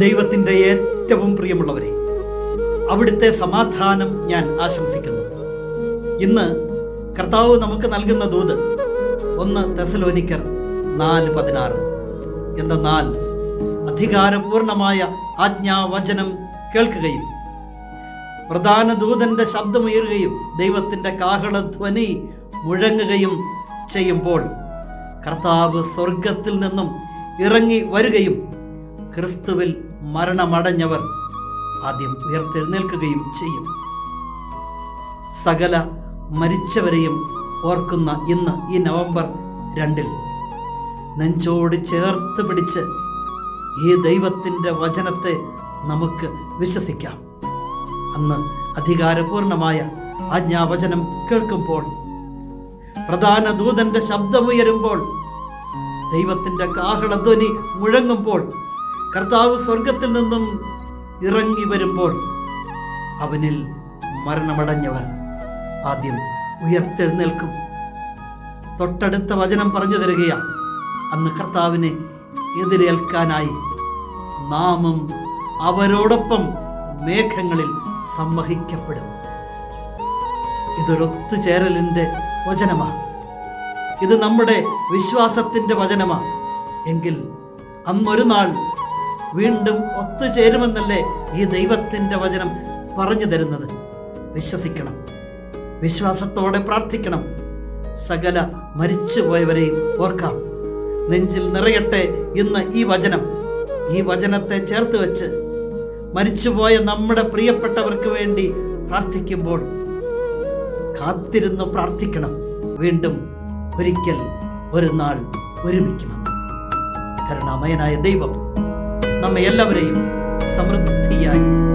ദൈവത്തിന്റെ ഏറ്റവും പ്രിയമുള്ളവരെ അവിടുത്തെ സമാധാനം ഞാൻ ആശംസിക്കുന്നു. ഇന്ന് കർത്താവ് നമുക്ക് നൽകുന്ന ദൂത് ഒന്ന് തെസലോനിക്കർ നാല് പതിനാറ്. എന്നാൽ അധികാരപൂർണമായ ആജ്ഞാവചനം കേൾക്കുകയും പ്രധാന ദൂതന്റെ ശബ്ദമുയരുകയും ദൈവത്തിന്റെ കാഹളധ്വനി മുഴങ്ങുകയും ചെയ്യുമ്പോൾ കർത്താവ് സ്വർഗത്തിൽ നിന്നും ഇറങ്ങി വരികയും ക്രിസ്തുവിൽ മരണമടഞ്ഞവർ ആദ്യം ഉയർത്തെഴുന്നേൽക്കുകയും ചെയ്യും. സകല മരിച്ചവരെയും ഓർക്കുന്ന ഇന്ന് ഈ നവംബർ രണ്ടിൽ നെഞ്ചോട് ചേർത്ത് പിടിച്ച് ഈ ദൈവത്തിന്റെ വചനത്തെ നമുക്ക് വിശ്വസിക്കാം. അന്ന് അധികാരപൂർണമായ ആജ്ഞാവചനം കേൾക്കുമ്പോൾ പ്രധാന ദൂതന്റെ ശബ്ദമുയരുമ്പോൾ ദൈവത്തിന്റെ കാഹളധ്വനി മുഴങ്ങുമ്പോൾ കർത്താവ് സ്വർഗത്തിൽ നിന്നും ഇറങ്ങി വരുമ്പോൾ അവനിൽ മരണമടഞ്ഞവൻ ആദ്യം ഉയർത്തെഴുന്നേൽക്കും. തൊട്ടടുത്ത വചനം പറഞ്ഞു തരികയാണ് അന്ന് കർത്താവിനെ എതിരേൽക്കാനായി നാമം അവരോടൊപ്പം മേഘങ്ങളിൽ സമ്മഹിക്കപ്പെടും ഇതൊരൊത്തുചേരലിന്റെ വചനമാണ് ഇത് നമ്മുടെ വിശ്വാസത്തിന്റെ വചനമാണ് എങ്കിൽ അന്നൊരു നാൾ വീണ്ടും ഒത്തുചേരുമെന്നല്ലേ ഈ ദൈവത്തിന്റെ വചനം പറഞ്ഞു തരുന്നത്. വിശ്വസിക്കണം. വിശ്വാസത്തോടെ പ്രാർത്ഥിക്കണം. സകല മരിച്ചുപോയവരെയും ഓർക്കാം. നെഞ്ചിൽ നിറയട്ടെ ഇന്ന് ഈ വചനം. ഈ വചനത്തെ ചേർത്ത് വെച്ച് മരിച്ചുപോയ നമ്മുടെ പ്രിയപ്പെട്ടവർക്ക് വേണ്ടി പ്രാർത്ഥിക്കുമ്പോൾ കാത്തിരുന്ന് പ്രാർത്ഥിക്കണം. വീണ്ടും ഒരിക്കൽ ഒരു നാൾ ഒരുമിക്കുമെന്ന്. കരുണാമയനായ ദൈവം നമ്മെ എല്ലാവരെയും സമൃദ്ധിയായി.